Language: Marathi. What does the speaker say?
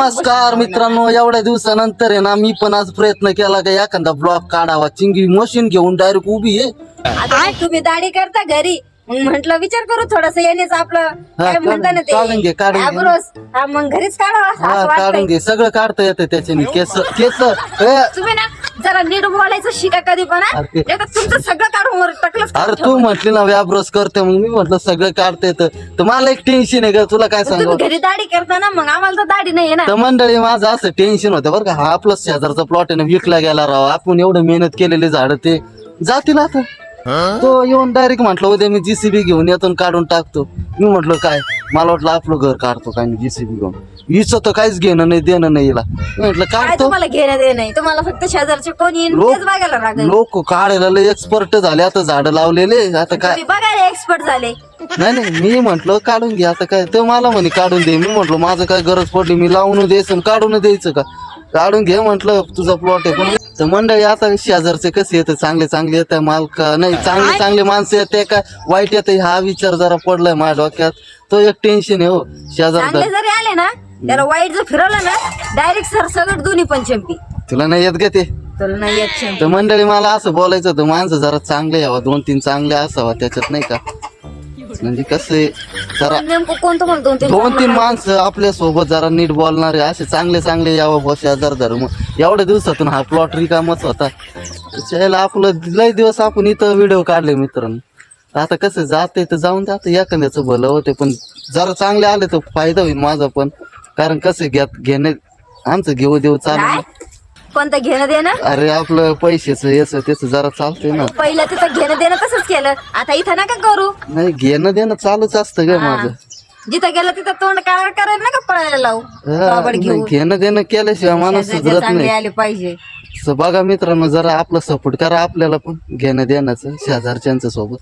नमस्कार मित्रांनो एवढ्या दिवसानंतर आहे ना मी पण आज प्रयत्न केला का एखादा ब्लॉग काढावा. चिंगी मशीन घेऊन डायरेक्ट उभी आहे. तुम्ही दाढी करता घरी. मग म्हंटल विचार करू थोडस येण्याचं आपलं काय काढून- म्हणता ना काढून घे, ते काढून घे. आयब्रोज हा मग घरीच काढावा असं हा वाटतंय. काढून घे. सगळं काढता येतं त्याच्याने. केस केस ए, तुम्ही ना जरा नीट बोलायचं शिका कधी पण हा. अरे. तुमचं सगळं काढून वर टाकलंच अरे तू म्हटली ना व्याब्रस करते मग मी म्हटलं सगळं काढता येतं. तर मला एक टेन्शन आहे का तुला काय सांगू तुम्ही घरी दाढी करता ना मग आम्हाला तर दाढी नाही ना. तर मंडळी माझं असं टेन्शन होतं बरं का. हा आपला शेजारचा प्लॉट आहे ना विकला गेला राव. आपण एवढं मेहनत केलेले झाड ते जातील आता. तो येऊन डायरेक्ट म्हटलं उद्या मी जीसीबी घेऊन येतो आणि काढून टाकतो. मी म्हटलं काय? मला वाटलं आपलं घर काढतो काय मी जीसीबी घेऊन. हिचं तर काहीच घेणं नाही देणं नाही हिला. मी म्हटलं काय काढतो. तुम्हाला नाही? तुम्हाला फक्त शेजारचे कोण येईन लोक- तेच बघायला लागेल. लोक काढायला एक्सपर्ट झाले आता झाडं लावलेले आता काय? तुम्ही बघायला एक्सपर्ट झाले. नाही नाही मी म्हंटल काढून घे आता काय? ते मला म्हणे काढून दे. मी म्हंटल माझं काय गरज पडली मी लावून द्यायचं आणि काढून द्यायचं का? काढून घे म्हंटल तुझा प्लॉट आहे. पण तर मंडळी आता शेजारचे कसे येते चांगले चांगले येते माल का नाही चांगले चांगले माणसं येते का वाईट येते हा विचार जरा पडलाय माझ्या डोक्यात. तो एक टेन्शन आहे हो शेजार चांगले जरी आले ना त्याला वाईट जर फिरवलं ना डायरेक्ट सर सगळं दोन्ही पण चंपी. तुला नाही येत का ते? तुला नाही येत चंपी. तर मंडळी मला असं बोलायचं होतं माणसं जरा चांगले यावं. दोन तीन चांगले असावा त्याच्यात नाही का? म्हणजे कसं जरा नेमकं कोणतं म्हणतो दोन तीन दोन तीन माणसं आपल्यासोबत जरा नीट बोलणारे असे चांगले चांगले यावं बस शेजार धर्म एवढ्या दिवसातून हा प्लॉट रिकामच होता. त्याला आपलं लय दिवस आपण इथं व्हिडिओ काढले मित्रांनो. आता कसं जाते तर जाऊन जाते एखाद्याचं भलं होते पण जरा चांगले आले तर फायदा होईल माझा पण. कारण कसं घेत घेणे आमचं घेऊ देऊ काय चालू कोणतं घेणं देणं अरे आपलं पैशाचं याचं त्याचं जरा चालतंय ना. पहिलं तिथं घेणं देणं केलं? आता इथं नका करू. नाही घेणं देणं चालूच असतं ग. माझं. जिथं गेलं तिथं तोंड काळ करायला नका पळायला लावू. हा, बाबड नाही, घेऊ घेणं देणं केल्याशिवाय माणूस शेजारचे सुधरत चांगले नाही. आले पाहिजे. So बघा मित्रांनो जरा आपलं सपोर्ट करा आपल्याला पण घेणं देण्याचं शेजारच्यांच्या सोबत.